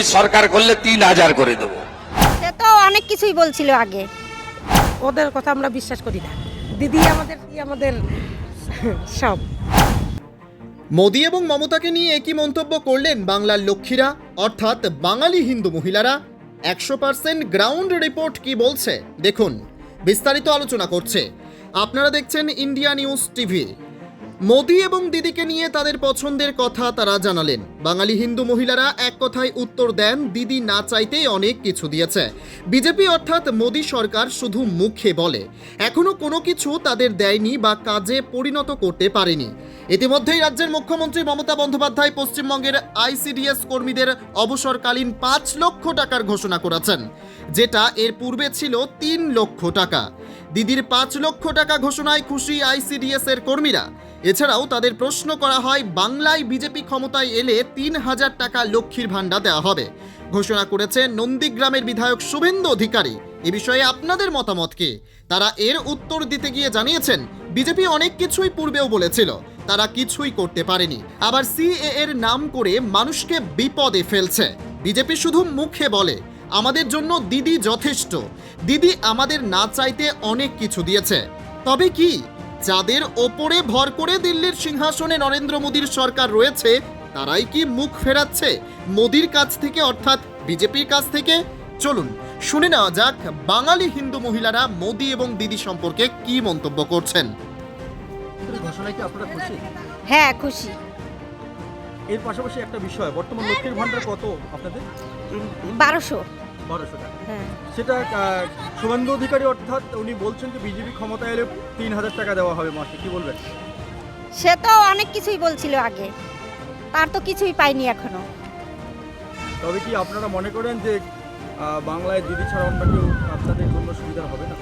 BJP সরকার করলে তিন হাজার করে দেবো। সে তো অনেক কিছুই বলছিল আগে। ওদের কথা আমরা বিশ্বাস করি না। দিদি আমাদের আমাদের সব। মোদি এবং মমতাকে নিয়ে একই মন্তব্য করলেন বাংলার লক্ষ্মীরা অর্থাৎ বাঙালি হিন্দু মহিলারা। একশো পার্সেন্ট গ্রাউন্ড রিপোর্ট কি বলছে? দেখুন বিস্তারিত আলোচনা করছে। আপনারা দেখছেন ইন্ডিয়া নিউজ টিভি। মোদি এবং দিদিকে নিয়ে তাদের পছন্দের কথা তারা জানালেন। বাঙালি হিন্দু মহিলারা এক কথায় উত্তর দেন, দিদি না চাইতেই অনেক কিছু দিয়েছে। বিজেপি অর্থাৎ মোদি সরকার শুধু মুখে বলে। এখনও কোনো কিছু তাদের দেয়নি বা কাজে পরিণত করতে পারেনি। ইতিমধ্যেই রাজ্যের মুখ্যমন্ত্রী মমতা বন্দ্যোপাধ্যায় পশ্চিমবঙ্গের আইসিডিএস কর্মীদের অবসরকালীন পাঁচ লক্ষ টাকার ঘোষণা করেছেন, যেটা এর পূর্বে ছিল তিন লক্ষ টাকা। দিদির পাঁচ লক্ষ টাকা ঘোষণায় খুশি আইসিডিএস এর কর্মীরা। এছাড়াও তাদের প্রশ্ন করা হয়, বাংলায় বিজেপি ক্ষমতায় এলে তিন হাজার টাকা লক্ষ্মীর ভাণ্ডার দেওয়া হবে। ঘোষণা করেছে নন্দীগ্রামের বিধায়ক শুভেন্দু অধিকারী। এ বিষয়ে আপনাদের মতামত কি? তারা এর উত্তর দিতে গিয়ে জানিয়েছেন, বিজেপি অনেক কিছুই পূর্বেও বলেছিল, তারা কিছুই করতে পারেনি। আবার সিএ এর নাম করে মানুষকে বিপদে ফেলছে। বিজেপি শুধু মুখে বলে, আমাদের জন্য দিদি যথেষ্ট। দিদি আমাদের না চাইতে অনেক কিছু দিয়েছে। তবে কি যাদের ওপরে ভর করে দিল্লির সিংহাসনে নরেন্দ্র মোদীর সরকার রয়েছে তারাই কি মুখ ফেরাচ্ছে? মোদীর কাছ থেকে অর্থাৎ বিজেপির কাছ থেকে? চলুন শুনে নেওয়া যাক বাঙালি হিন্দু মহিলারা মোদি এবং দিদি সম্পর্কে কি মন্তব্য করছেন। ঘোষণায় কি আপনারা খুশি? হ্যাঁ খুশি। এর পাশাপাশি একটা বিষয় বর্তমান লক্ষ্মীর ভান্ডার কত আপনাদের? বারোশো। বারোশো টাকা। হ্যাঁ। সেটা শুভেন্দু অধিকারী অর্থাৎ উনি বলছেন যে বিজেপি ক্ষমতায় এলে তিন হাজার টাকা দেওয়া হবে মাসে। কি বলবেন? সে তো অনেক কিছুই বলছিল আগে। তার তো কিছুই পাইনি এখনও। তবে কি আপনারা মনে করেন যে বাংলায় দিদি ছাড়া অন্য কেউ আপনাদের জন্য সুবিধা হবে না?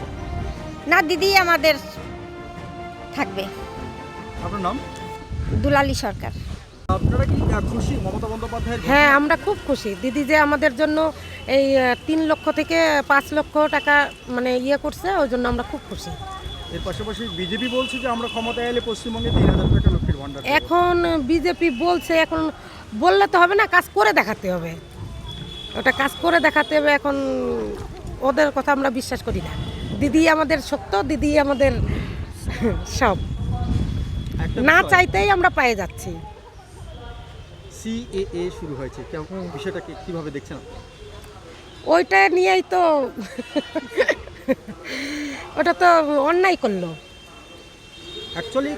না দিদি আমাদের থাকবে। আপনার নাম? দুলালি সরকার। হ্যাঁ আমরা খুব খুশি। দিদি যে আমাদের জন্য এই তিন লক্ষ থেকে পাঁচ লক্ষ টাকা মানে ইয়ে করছে ওই জন্য আমরা খুব খুশি। এর পাশাপাশি বিজেপি বলছে যে আমরা ক্ষমতায় এলে পশ্চিমবঙ্গে তিন হাজার টাকা লক্ষ্মীর ভান্ডার এখন বিজেপি বলছে এখন বললে তো হবে না কাজ করে দেখাতে হবে। ওটা কাজ করে দেখাতে হবে এখন ওদের কথা আমরা বিশ্বাস করি না। দিদি আমাদের সত্য দিদি আমাদের সব। না চাইতেই আমরা পেয়ে যাচ্ছি। CAA শুরু হয়েছে। কেমন বিষয়টা কি- কীভাবে দেখছেন? ওইটা নিয়েই তো ওটা তো অন্যায় করল। অ্যাকচুয়ালি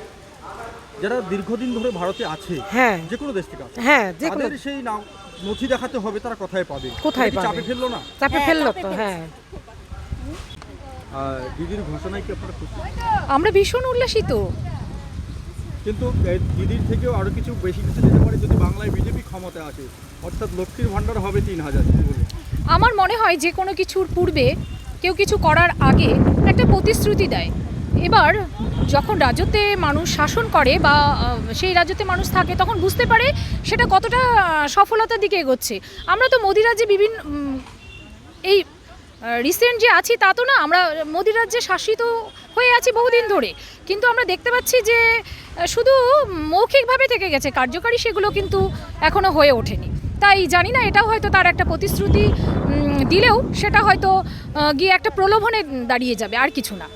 যারা দীর্ঘদিন ধরে ভারতে আছে হ্যাঁ। যে কোনো দেশ থেকে হ্যাঁ যে কোনো সেই নাম নথি দেখাতে হবে তারা কোথায় পাবে? কোথায় কি চাপে ফেলল না? চাপে ফেলল তো হ্যাঁ। আর দিদির ঘোষণায় কি আপনারা খুশি? আমরা ভীষণ উল্লাসিত। কিন্তু দিদির থেকেও আরও কিছু বেশি কিছু দিতে পারে যদি বাংলায় বিজেপি ক্ষমতা আসে। অর্থাৎ লক্ষ্মীর ভান্ডার হবে তিন হাজার আমার মনে হয় যে কোনো কিছুর পূর্বে কেউ কিছু করার আগে একটা প্রতিশ্রুতি দেয়। এবার যখন রাজ্যতে মানুষ শাসন করে বা সেই রাজ্যতে মানুষ থাকে, তখন বুঝতে পারে সেটা কতটা সফলতার দিকে এগোচ্ছে। আমরা তো মোদি রাজ্যে বিভিন্ন এই রিসেন্ট যে আছি তা তো না, আমরা মোদি রাজ্যে শাসিত হয়ে আছি বহুদিন ধরে। কিন্তু আমরা দেখতে পাচ্ছি যে শুধু মৌখিকভাবে থেকে গেছে, কার্যকারী সেগুলো কিন্তু এখনও হয়ে ওঠেনি। তাই জানি না, এটাও হয়তো তার একটা প্রতিশ্রুতি দিলেও সেটা হয়তো গিয়ে একটা প্রলোভনে দাঁড়িয়ে যাবে, আর কিছু না।